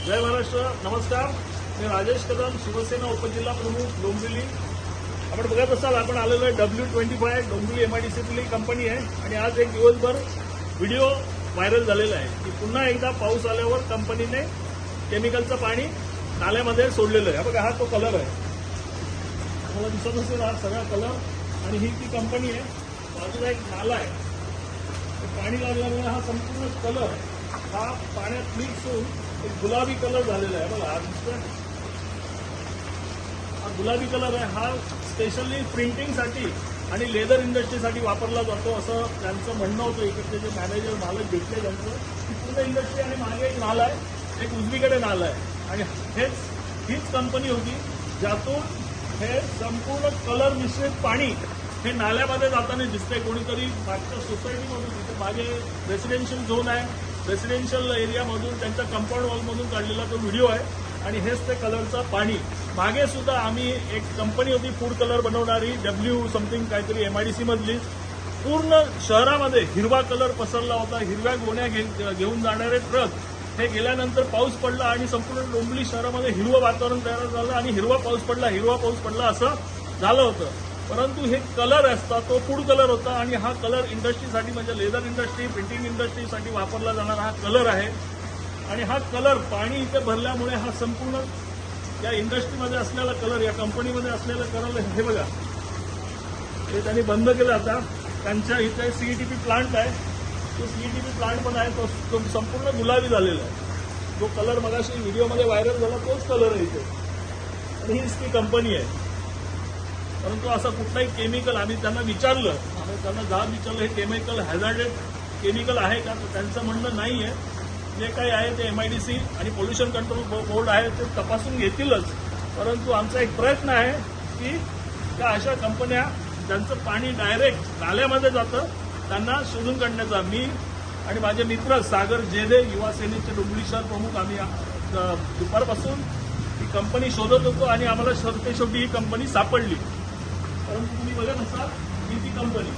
जय महाराष्ट्र नमस्कार. मी राजेश कदम शिवसेना उपजिल्हा प्रमुख डोंबिवली. आपण बघत असाल आपण आलेलो आहे W twenty five Dombivli M I D company आहे. आणि आज एक दिवसभर व्हिडिओ व्हायरल झालेला आहे. की पुन्हा एकदा पाऊस आल्यावर कंपनीने केमिकलचं पाणी नाल्यामध्ये सोडलेलं आहे. बघा हा तो कलर आहे. तुम्हाला दिसत असेल हा सगळा कलर आणि ही ती कंपनी आहे. बाजूला एक नाला आहे. पाणी लागल्यामुळे हा संपूर्ण कलर हा पाण्यात मिक्स होऊन एक गुलाबी कलर झालेला आहे. बघा हा दिसतोय. हा गुलाबी कलर आहे. हा स्पेशली प्रिंटिंगसाठी आणि लेदर इंडस्ट्रीसाठी वापरला जातो असं त्यांचं म्हणणं होतं. इकडचे जे मॅनेजर मालक भेटले त्यांचं. पूर्ण इंडस्ट्री आणि मागे एक नाला आहे. एक उजवीकडे नाला आहे. आणि हेच हीच कंपनी होती ज्यातून हे संपूर्ण कलर मिश्रित पाणी हे नाल्यामध्ये जाताना दिसतंय. कोणीतरी मागच्या सोसायटीमधून तिथे मागे रेसिडेन्शियल झोन आहे. रेसिडेन्शियल एरियामधून त्यांच्या कंपाऊंड वॉलमधून काढलेला तो व्हिडिओ आहे. आणि हेच ते कलरचं पाणी. मागे सुद्धा आम्ही एक कंपनी होती फूड कलर बनवणारी डब्ल्यू समथिंग काहीतरी एम आय डी मधली. पूर्ण शहरामध्ये हिरवा कलर पसरला होता. हिरव्या गोण्या घे- घेऊन जाणारे ट्रक हे गेल्यानंतर पाऊस पडला आणि संपूर्ण डोंबली शहरामध्ये हिरवं वातावरण तयार झालं आणि हिरवा पाऊस पडला हिरवा पाऊस पडला असं झालं होतं. परंतु हे कलर असता तो फूड कलर होता आणि हा कलर इंडस्ट्रीसाठी म्हणजे लेदर इंडस्ट्री प्रिंटिंग इंडस्ट्रीसाठी वापरला जाणारा हा कलर आहे. आणि हा कलर पाणी इथे भरल्यामुळे हा संपूर्ण या इंडस्ट्रीमध्ये असलेला कलर या कंपनीमध्ये असलेला कलर हे बघा. हे त्यांनी बंद केलं आता. त्यांच्या इथे सीईटीपी प्लांट आहे. तो सीईटीपी प्लांट पण आहे. तो तो संपूर्ण गुलाबी झालेला आहे. जो कलर मगाशी व्हिडिओमध्ये व्हायरल झाला तोच कलर आहे इथे. आणि हीच ती कंपनी आहे. परंतु असं कुठलाही केमिकल आम्ही त्यांना विचारलं आम्ही त्यांना जाब विचारलं हे केमिकल हॅझार्डेड केमिकल आहे का? तर त्यांचं म्हणणं नाही आहे जे काही आहे ते एम आय डी सी आणि पोल्युशन कंट्रोल बोर्ड आहे ते तपासून घेतीलच. परंतु आमचा एक प्रयत्न आहे की त्या अशा कंपन्या ज्यांचं पाणी डायरेक्ट नाल्यामध्ये जातं त्यांना शोधून काढण्याचा. मी आणि माझे मित्र सागर जेदे युवा सेनेचे डोंबिवली शहर प्रमुख आम्ही दुपारपासून ही कंपनी शोधत होतो आणि आम्हाला शेवटी शेवटी ही कंपनी सापडली. परंतु तुम्ही बघत असाल की ती कंपनी